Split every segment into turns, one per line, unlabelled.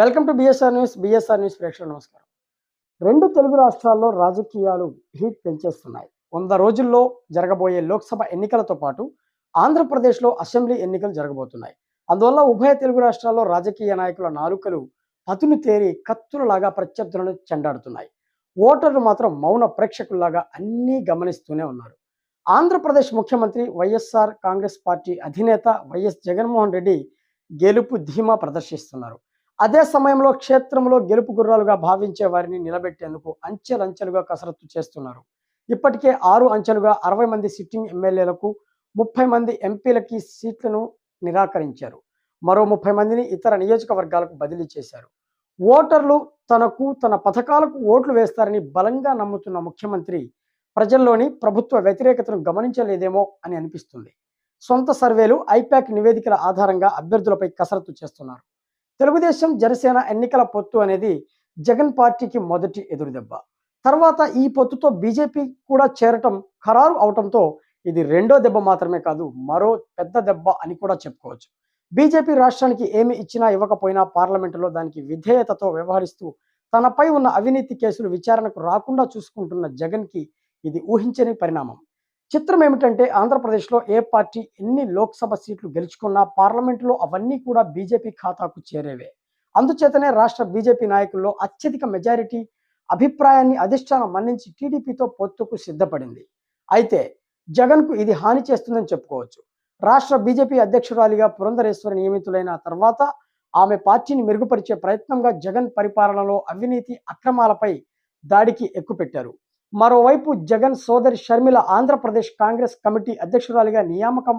Welcome to BSR news BSR news ప్రేక్షకులు నమస్కారం. రెండు తెలుగు రాష్ట్రాల్లో రాజకీయాలు హీట్ పెంచేస్తున్నాయి. వంద రోజుల్లో జరగబోయే లోక్సభ ఎన్నికలతో పాటు ఆంధ్రప్రదేశ్లో అసెంబ్లీ ఎన్నికలు జరగబోతున్నాయి. అందువల్ల ఉభయ తెలుగు రాష్ట్రాల్లో రాజకీయ నాయకుల నాలుకలు పతులు తేరి కత్తులలాగా ప్రత్యర్థులను చెండాడుతున్నాయి. ఓటర్లు మాత్రం మౌన ప్రేక్షకుల్లాగా అన్నీ గమనిస్తూనే ఉన్నారు. ఆంధ్రప్రదేశ్ ముఖ్యమంత్రి వైఎస్ఆర్ కాంగ్రెస్ పార్టీ అధినేత వైఎస్ జగన్మోహన్ రెడ్డి గెలుపు ధీమా ప్రదర్శిస్తున్నారు. అదే సమయంలో క్షేత్రంలో గెలుపు గుర్రాలుగా భావించే వారిని నిలబెట్టేందుకు అంచెలంచెలుగా కసరత్తు చేస్తున్నారు. ఇప్పటికే ఆరు అంచెలుగా అరవై మంది సిట్టింగ్ ఎమ్మెల్యేలకు ముప్పై మంది ఎంపీలకి సీట్లను నిరాకరించారు. మరో ముప్పై మందిని ఇతర నియోజకవర్గాలకు బదిలీ చేశారు. ఓటర్లు తనకు తన పథకాలకు ఓట్లు వేస్తారని బలంగా నమ్ముతున్న ముఖ్యమంత్రి ప్రజల్లోని ప్రభుత్వ వ్యతిరేకతను గమనించలేదేమో అని అనిపిస్తుంది. సొంత సర్వేలు ఐపాక్ నివేదికల ఆధారంగా అభ్యర్థులపై కసరత్తు చేస్తున్నారు. తెలుగుదేశం జనసేన ఎన్నికల పొత్తు అనేది జగన్ పార్టీకి మొదటి ఎదురుదెబ్బ తర్వాత ఈ పొత్తుతో బీజేపీ కూడా చేరటం ఖరారు అవటంతో ఇది రెండో దెబ్బ మాత్రమే కాదు మరో పెద్ద దెబ్బ అని కూడా చెప్పుకోవచ్చు. బీజేపీ రాష్ట్రానికి ఏమి ఇచ్చినా ఇవ్వకపోయినా పార్లమెంటులో దానికి విధేయతతో వ్యవహరిస్తూ తనపై ఉన్న అవినీతి కేసులు విచారణకు రాకుండా చూసుకుంటున్న జగన్కి ఇది ఊహించని పరిణామం. చిత్రం ఏమిటంటే ఆంధ్రప్రదేశ్లో ఏ పార్టీ ఎన్ని లోక్సభ సీట్లు గెలుచుకున్నా పార్లమెంటులో అవన్నీ కూడా బీజేపీ ఖాతాకు చేరేవే. అందుచేతనే రాష్ట్ర బీజేపీ నాయకుల్లో అత్యధిక మెజారిటీ అభిప్రాయాన్ని అధిష్టానం మన్నించి టీడీపీతో పొత్తుకు సిద్ధపడింది. అయితే జగన్కు ఇది హాని చేస్తుందని చెప్పుకోవచ్చు. రాష్ట్ర బీజేపీ అధ్యక్షురాలిగా పురంధరేశ్వరి నియమితులైన తర్వాత ఆమె పార్టీని మెరుగుపరిచే ప్రయత్నంగా జగన్ పరిపాలనలో అవినీతి అక్రమాలపై దాడికి ఎక్కుపెట్టారు. మరోవైపు జగన్ సోదరి షర్మిల ఆంధ్రప్రదేశ్ కాంగ్రెస్ కమిటీ అధ్యక్షురాలిగా నియామకం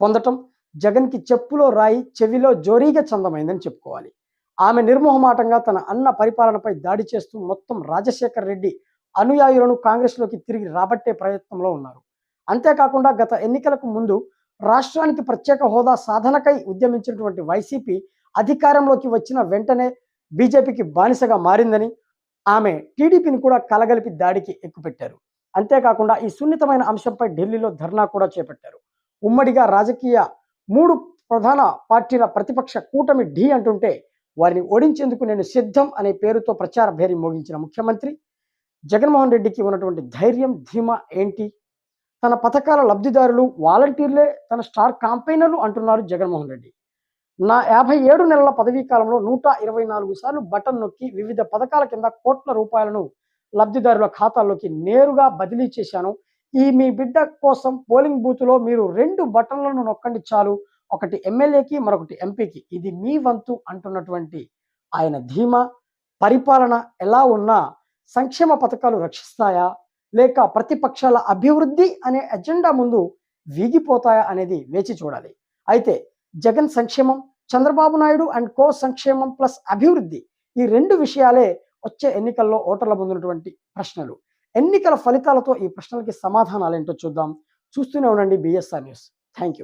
పొందటం జగన్కి చెప్పులో రాయి చెవిలో జోరీగా చందమైందని చెప్పుకోవాలి. ఆమె నిర్మోహమాటంగా తన అన్న పరిపాలనపై దాడి చేస్తూ మొత్తం రాజశేఖర్ రెడ్డి అనుయాయులను కాంగ్రెస్లోకి తిరిగి రాబట్టే ప్రయత్నంలో ఉన్నారు. అంతేకాకుండా గత ఎన్నికలకు ముందు రాష్ట్రానికి ప్రత్యేక హోదా సాధనకై ఉద్యమించినటువంటి వైసీపీ అధికారంలోకి వచ్చిన వెంటనే బీజేపీకి బానిసగా మారిందని ఆమె టీడీపీని కూడా కలగలిపి దాడికి ఎక్కుపెట్టారు. అంతేకాకుండా ఈ సున్నితమైన అంశంపై ఢిల్లీలో ధర్నా కూడా చేపట్టారు. ఉమ్మడిగా రాజకీయ మూడు ప్రధాన పార్టీల ప్రతిపక్ష కూటమి ఢీ అంటుంటే వారిని ఓడించేందుకు నేను సిద్ధం అనే పేరుతో ప్రచార భేరి మోగించిన ముఖ్యమంత్రి జగన్మోహన్ రెడ్డికి ఉన్నటువంటి ధైర్యం ధీమా ఏంటి? తన పథకాల లబ్ధిదారులు వాలంటీర్లే తన స్టార్ కాంపైనర్లు అంటున్నారు జగన్మోహన్ రెడ్డి. నా యాభై ఏడు నెలల పదవీ కాలంలో నూట ఇరవై నాలుగు సార్లు బటన్ నొక్కి వివిధ పథకాల కింద కోట్ల రూపాయలను లబ్ధిదారుల ఖాతాల్లోకి నేరుగా బదిలీ చేశాను. ఈ మీ బిడ్డ కోసం పోలింగ్ బూత్లో మీరు రెండు బటన్లను నొక్కండి చాలు. ఒకటి ఎమ్మెల్యేకి మరొకటి ఎంపీకి. ఇది మీ వంతు అంటున్నటువంటి ఆయన ధీమా. పరిపాలన ఎలా ఉన్నా సంక్షేమ పథకాలు రక్షిస్తాయా? లేక ప్రతిపక్షాల అభివృద్ధి అనే ఎజెండా ముందు వీగిపోతాయా అనేది వేచి చూడాలి. అయితే జగన్ సంక్షేమం చంద్రబాబు నాయుడు అండ్ కో సంక్షేమం ప్లస్ అభివృద్ధి ఈ రెండు విషయాలే వచ్చే ఎన్నికల్లో ఓటర్ల ముందున్నటువంటి ప్రశ్నలు. ఎన్నికల ఫలితాలతో ఈ ప్రశ్నలకి సమాధానాలు ఏంటో చూద్దాం. చూస్తూనే ఉండండి బిఎస్ఆర్ న్యూస్ థ్యాంక్ యూ